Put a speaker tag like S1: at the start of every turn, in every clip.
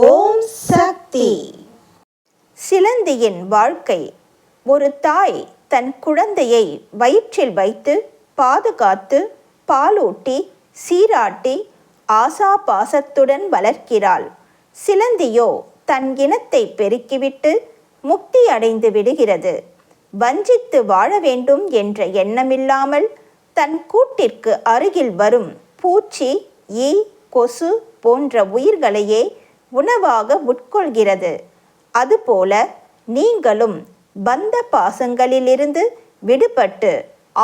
S1: ஓம் சக்தி. சிலந்தியின் வாழ்க்கை. ஒரு தாய் தன் குழந்தையை வயிற்றில் வைத்து பாதுகாத்து பாலூட்டி சீராட்டி ஆசா பாசத்துடன் வளர்க்கிறாள். சிலந்தியோ தன் இனத்தை பெருக்கிவிட்டு முக்தி அடைந்து விடுகிறது. வஞ்சித்து வாழ வேண்டும் என்ற எண்ணமில்லாமல் தன் கூட்டிற்கு அருகில் வரும் பூச்சி ஈ கொசு போன்ற உயிர்களையே உணவாக உட்கொள்கிறது. அதுபோல நீங்களும் பந்த பாசங்களிலிருந்து விடுபட்டு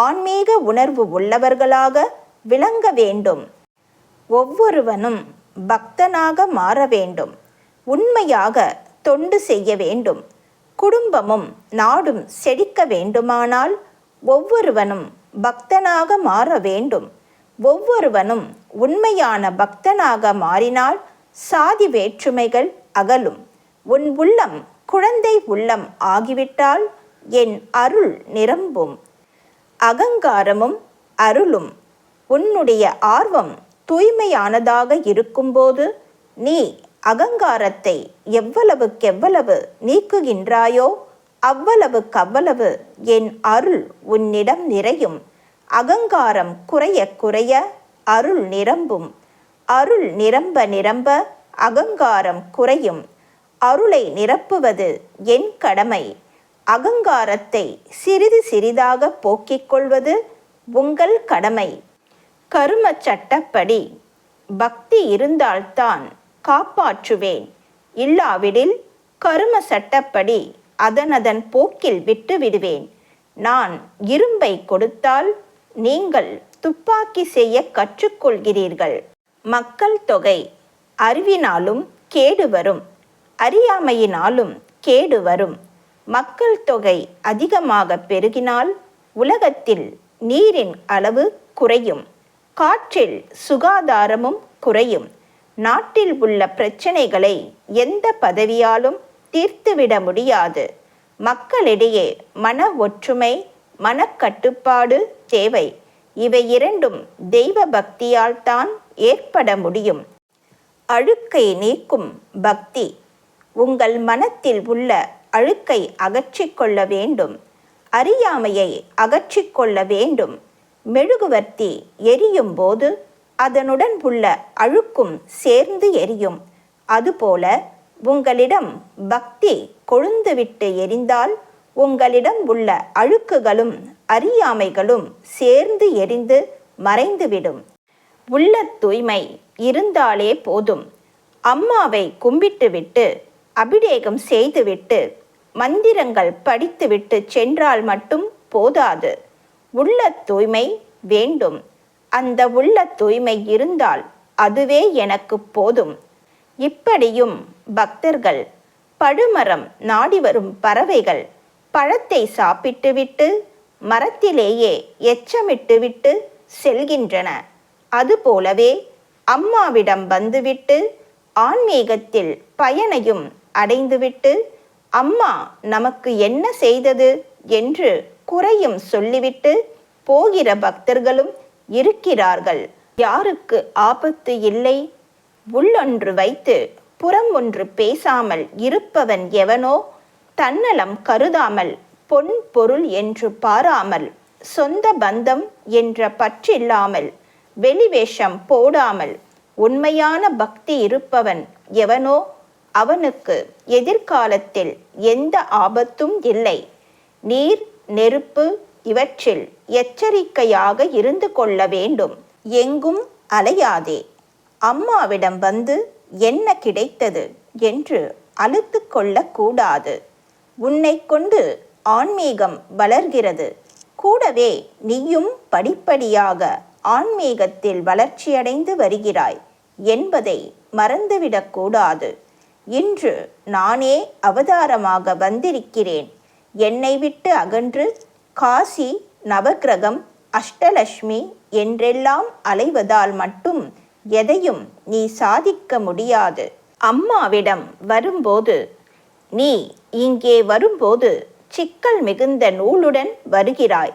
S1: ஆன்மீக உணர்வு உள்ளவர்களாக விளங்க வேண்டும். ஒவ்வொருவனும் பக்தனாக மாற வேண்டும். உண்மையாக தொண்டு செய்ய வேண்டும். குடும்பமும் நாடும் செழிக்க வேண்டுமானால் ஒவ்வொருவனும் பக்தனாக மாற வேண்டும். ஒவ்வொருவனும் உண்மையான பக்தனாக மாறினால் சாதி வேற்றுமைகள் அகலும். உன் உள்ளம் குழந்தை உள்ளம் ஆகிவிட்டால் என் அருள் நிரம்பும். அகங்காரமும் அருளும். உன்னுடைய ஆர்வம் தூய்மையானதாக இருக்கும்போது நீ அகங்காரத்தை எவ்வளவுக்கெவ்வளவு நீக்குகின்றாயோ அவ்வளவுக்கவ்வளவு என் அருள் உன்னிடம் நிறையும். அகங்காரம் குறைய குறைய அருள் நிரம்பும். அருள் நிரம்ப நிரம்ப அகங்காரம் குறையும். அருளை நிரப்புவது என் கடமை. அகங்காரத்தை சிறிது சிறிதாக போக்கிக் கொள்வது உங்கள் கடமை. கரும சட்டப்படி பக்தி இருந்தால்தான் காப்பாற்றுவேன். இல்லாவிடில் கரும சட்டப்படி அதனதன் போக்கில் விட்டு விடுவேன். நான் இரும்பை கொடுத்தால் நீங்கள் துப்பாக்கி செய்ய கற்றுக்கொள்கிறீர்கள். மக்கள் தொகை அறிவினாலும் கேடு வரும். அறியாமையினாலும் கேடு வரும். மக்கள் தொகை அதிகமாக பெருகினால் உலகத்தில் நீரின் அளவு குறையும். காற்றில் சுகாதாரமும் குறையும். நாட்டில் உள்ள பிரச்சனைகளை எந்த பதவியாலும் தீர்த்துவிட முடியாது. மக்களிடையே மன ஒற்றுமை மனக்கட்டுப்பாடு தேவை. இவை இரண்டும் தெய்வ பக்தியால் தான் ஏற்பட முடியும். அழுக்கை நீக்கும் பக்தி. உங்கள் மனத்தில் உள்ள அழுக்கை அகற்றிக்கொள்ள வேண்டும். அறியாமையை அகற்றிக்கொள்ள வேண்டும். மெழுகுவர்த்தி எரியும் போது அதனுடன் உள்ள அழுக்கும் சேர்ந்து எரியும். அதுபோல உங்களிடம் பக்தி கொழுந்துவிட்டு எரிந்தால் உங்களிடம் உள்ள அழுக்குகளும் அறியாமைகளும் சேர்ந்து எரிந்து மறைந்துவிடும். உள்ள தூய்மை இருந்தாலே போதும். அம்மாவை கும்பிட்டுவிட்டு அபிடேகம் செய்துவிட்டு மந்திரங்கள் படித்துவிட்டு சென்றால் மட்டும் போதாது. உள்ள தூய்மை வேண்டும். அந்த உள்ள தூய்மை இருந்தால் அதுவே எனக்கு போதும். இப்படியும் பக்தர்கள் பழுமரம் நாடி வரும் பறவைகள் பழத்தை சாப்பிட்டுவிட்டு மரத்திலேயே எச்சமிட்டுவிட்டு செல்கின்றன. அதுபோலவே அம்மாவிடம் வந்துவிட்டு ஆன்மீகத்தில் பயனையும் அடைந்துவிட்டு அம்மா நமக்கு என்ன செய்தது? என்று குறையும் சொல்லிவிட்டு போகிற பக்தர்களும் இருக்கிறார்கள். யாருக்கு ஆபத்து இல்லை? உள்ளொன்று வைத்து புறம் ஒன்று பேசாமல் இருப்பவன் எவனோ? தன்னலம் கருதாமல் பொன் பொருள் என்று பாராமல் சொந்த பந்தம் என்ற பற்றில்லாமல் வெளிவேஷம் போடாமல் உண்மையான பக்தி இருப்பவன் எவனோ? அவனுக்கு எதிர்காலத்தில் எந்த ஆபத்தும் இல்லை. நீர் நெருப்பு இவற்றில் எச்சரிக்கையாக இருந்து கொள்ள வேண்டும். எங்கும் அலையாதே. அம்மாவிடம் வந்து என்ன கிடைத்தது என்று அழுத்து கொள்ளக்கூடாது உன்னை கொண்டு ஆன்மீகம் வளர்கிறது. கூடவே நீயும் படிப்படியாக ஆன்மீகத்தில் வளர்ச்சியடைந்து வருகிறாய் என்பதை மறந்துவிடக்கூடாது. இன்று நானே அவதாரமாக வந்திருக்கிறேன். என்னை விட்டு அகன்று காசி நவக்கிரகம் அஷ்டலட்சுமி என்றெல்லாம் அலைவதால் மட்டும் எதையும் நீ சாதிக்க முடியாது. அம்மாவிடம் வரும்போது நீ இங்கே வரும்போது சிக்கல் மிகுந்த நூலுடன் வருகிறாய்.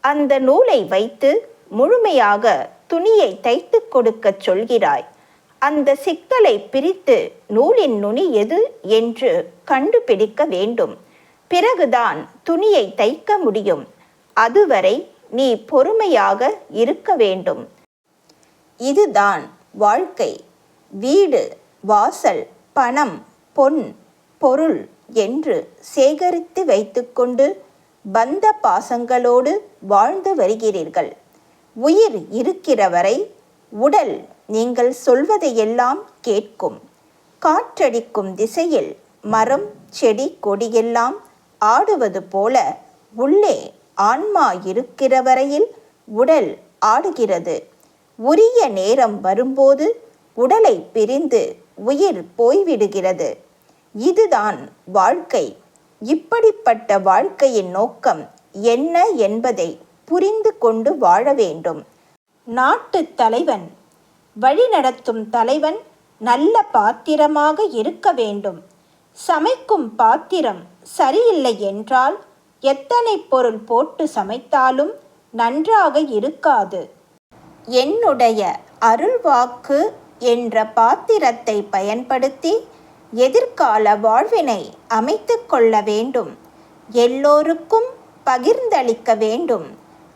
S1: அந்த நூலை வைத்து முழுமையாக துணியை தைத்து கொடுக்கச் சொல்கிறாய். அந்த சிக்கலை பிரித்து நூலின் நுனி எது என்று கண்டுபிடிக்க வேண்டும். பிறகுதான் துணியை தைக்க முடியும். அதுவரை நீ பொறுமையாக இருக்க வேண்டும். இதுதான் வாழ்க்கை. வீடு வாசல் பணம் பொன் பொருள் என்று சேகரித்து வைத்துக்கொண்டு பந்த பாசங்களோடு வாழ்ந்து வருகிறீர்கள். உயிர் இருக்கிற வரை உடல் நீங்கள் சொல்வதையெல்லாம் கேட்கும். காற்றடிக்கும் திசையில் மரம் செடி கொடியெல்லாம் ஆடுவது போல உள்ளே ஆன்மா இருக்கிற வரையில் உடல் ஆடுகிறது. உரிய நேரம் வரும்போது உடலை பிரிந்து உயிர் போய்விடுகிறது. இதுதான் வாழ்க்கை. இப்படிப்பட்ட வாழ்க்கையின் நோக்கம் என்ன என்பதை புரிந்து கொண்டு வாழ வேண்டும். நாட்டு தலைவன் வழிநடத்தும் தலைவன் நல்ல பாத்திரமாக இருக்க வேண்டும். சமைக்கும் பாத்திரம் சரியில்லை என்றால் எத்தனை பொருள் போட்டு சமைத்தாலும் நன்றாக இருக்காது. என்னுடைய அருள்வாக்கு என்ற பாத்திரத்தை பயன்படுத்தி எதிர்கால வாழ்வினை அமைத்து கொள்ள வேண்டும். எல்லோருக்கும் பகிர்ந்தளிக்க வேண்டும்.